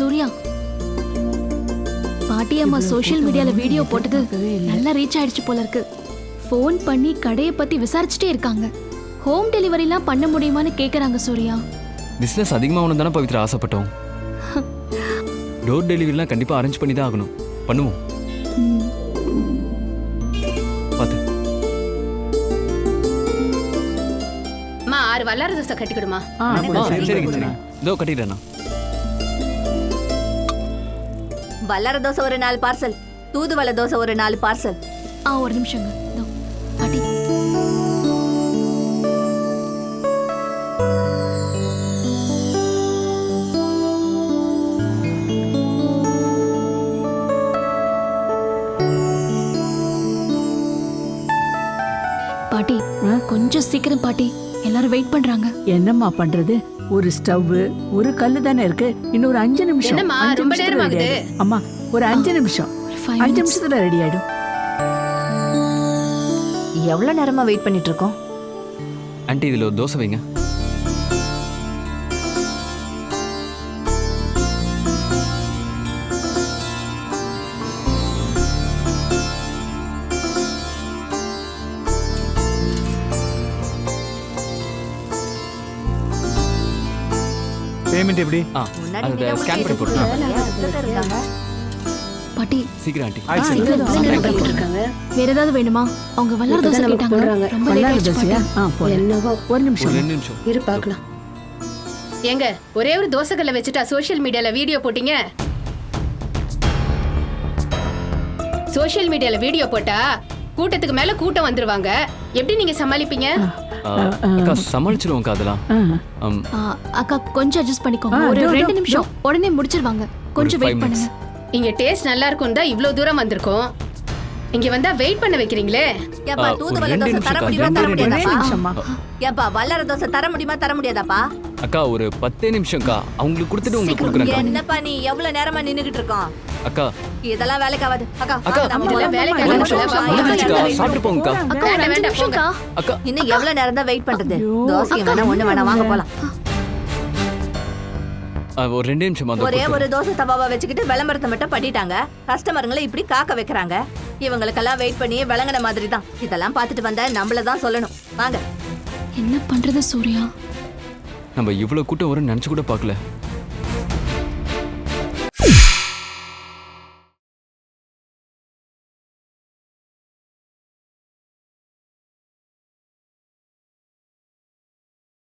சூர்யா பாட்டி அம்மா சோஷியல் மீடியால வீடியோ போட்டது நல்லா ரீச் ஆயிடுச்சு போல இருக்கு. ஃபோன் பண்ணி கடையை பத்தி விசாரிச்சுட்டே இருக்காங்க. ஹோம் டெலிவரிலாம் பண்ண முடியுமான்னு கேக்குறாங்க சூர்யா. பிஸ்னஸ் அதிகமாகணும் தானே பவித்ரா ஆசைப்பட்டோம். டோர் டெலிவரிலாம் கண்டிப்பாக அரேஞ்ச் பண்ணி தான் ஆகணும். பண்ணுவோம். ம், பார்த்து. அம்மா ஆறு வல்லார தோசை கட்டிக்கிடுமா ஆ, ஆ, கூட சரி, சரிங்க கூட. சரிங்க இதோ கட்டிடுறேண்ணா வல்லார தோசை ஒரு நாலு பார்சல் தூதுவளை தோசை ஒரு நாலு பார்சல் ஆ ஒரு நிமிஷங்க. இதோ, பாட்டி. பாட்டி ஆ? கொஞ்சம் சீக்கிரம் பாட்டி. எல்லாரும் வெயிட் பண்றாங்க. என்னம்மா பண்றது? ஒரு ஸ்டவ் ஒரு கல்லு தானே இருக்கு. இன்னொரு அஞ்சு நிமிஷம். என்னம்மா, அஞ்சு ரொம்ப நிமிஷத்துல ஆகுது. ஆயிடும். அம்மா ஒரு அஞ்சு நிமிஷம். அஞ்சு. நிமிஷத்துல ரெடி ஆயிடும். எவ்வளவு நேரமா வெயிட் பண்ணிட்டு இருக்கோம்? ஆன்ட்டி இதில் ஒரு தோசை வைங்க. பேமெண்ட் எப்படி? ஆ நின்னா ஸ்கேன் பண்ணி இருக்காங்க? பாட்டி சீக்கிரம் ஆண்டி. வேற ஏதாவது வேணுமா? அவங்க வல்லார தோசை கேட்டாங்க. ரொம்ப லேட் தோசையா. ஆ என்னவோ. ஒரு ஒரு நிமிஷம் ரெண்டு நிமிஷம். இரு பார்க்கலாம். ஏங்க ஒரே ஒரு தோசைக்கல்ல வச்சுட்டா சோஷியல் மீடியால வீடியோ போட்டீங்க? சோஷியல் மீடியால வீடியோ போட்டா கூட்டத்துக்கு மேல கூட்டம் வந்துருவாங்க. எப்படி நீங்க சமாளிப்பீங்க? அக்கா சமாளிச்சிருவோம்க்கா அதெல்லாம். ஆ. அக்கா கொஞ்சம் அட்ஜஸ்ட் பண்ணிக்கோங்க. ஒரு ரெண்டு நிமிஷம். உடனே முடிச்சிருவாங்க. கொஞ்சம் வெயிட் பண்ணுங்க. இங்க டேஸ்ட் நல்லா இருக்கும் தான் இவ்ளோ தூரம் வந்திருக்கோம். இங்க வந்தா வெயிட் பண்ண வைக்கிறீங்களே? ஏப்பா ஆ, ஒரு தூதுவளை ரெண்டு தோசை தர நிமிஷம் முடியுமா தர முடியாதாப்பா? நிமிஷம்மா ஏப்பா வல்லார தோசை தர முடியுமா தர முடியாதாப்பா? அக்கா ஒரு பத்தே நிமிஷம்க்கா. அவங்களுக்கு கொடுத்துட்டு உங்களுக்கு என்னப்பா நீ? எவ்வளவு நேரமா நின்னுகிட்டு இருக்கோம் அக்கா. இதெல்லாம் வேலைக்கு ஆகாது. அக்கா அக்கா. சாப்பிட்டு போங்கக்கா. அக்கா அக்கா இன்னும் எவ்வளவு நேரம் தான் வெயிட் பண்றது? தோசை வேணாம் ஒண்ணு வேணாம் வாங்க போலாம். ஒரு ரெண்டு நிமிஷம் ஒரே ஒரு தோசை தவாவை வச்சுக்கிட்டு விளம்பரத்தை மட்டும் பண்ணிட்டாங்க. கஸ்டமருங்களை இப்படி காக்க வைக்கிறாங்க. இவங்களுக்கெல்லாம் வெயிட் பண்ணி விளங்குன மாதிரி தான் இதெல்லாம் பார்த்துட்டு வந்தா நம்மள தான் சொல்லணும். வாங்க. என்ன பண்றது சூர்யா? நம்ம இவ்வளோ கூட்டம் வரும்னு நினச்சி கூட பார்க்கல.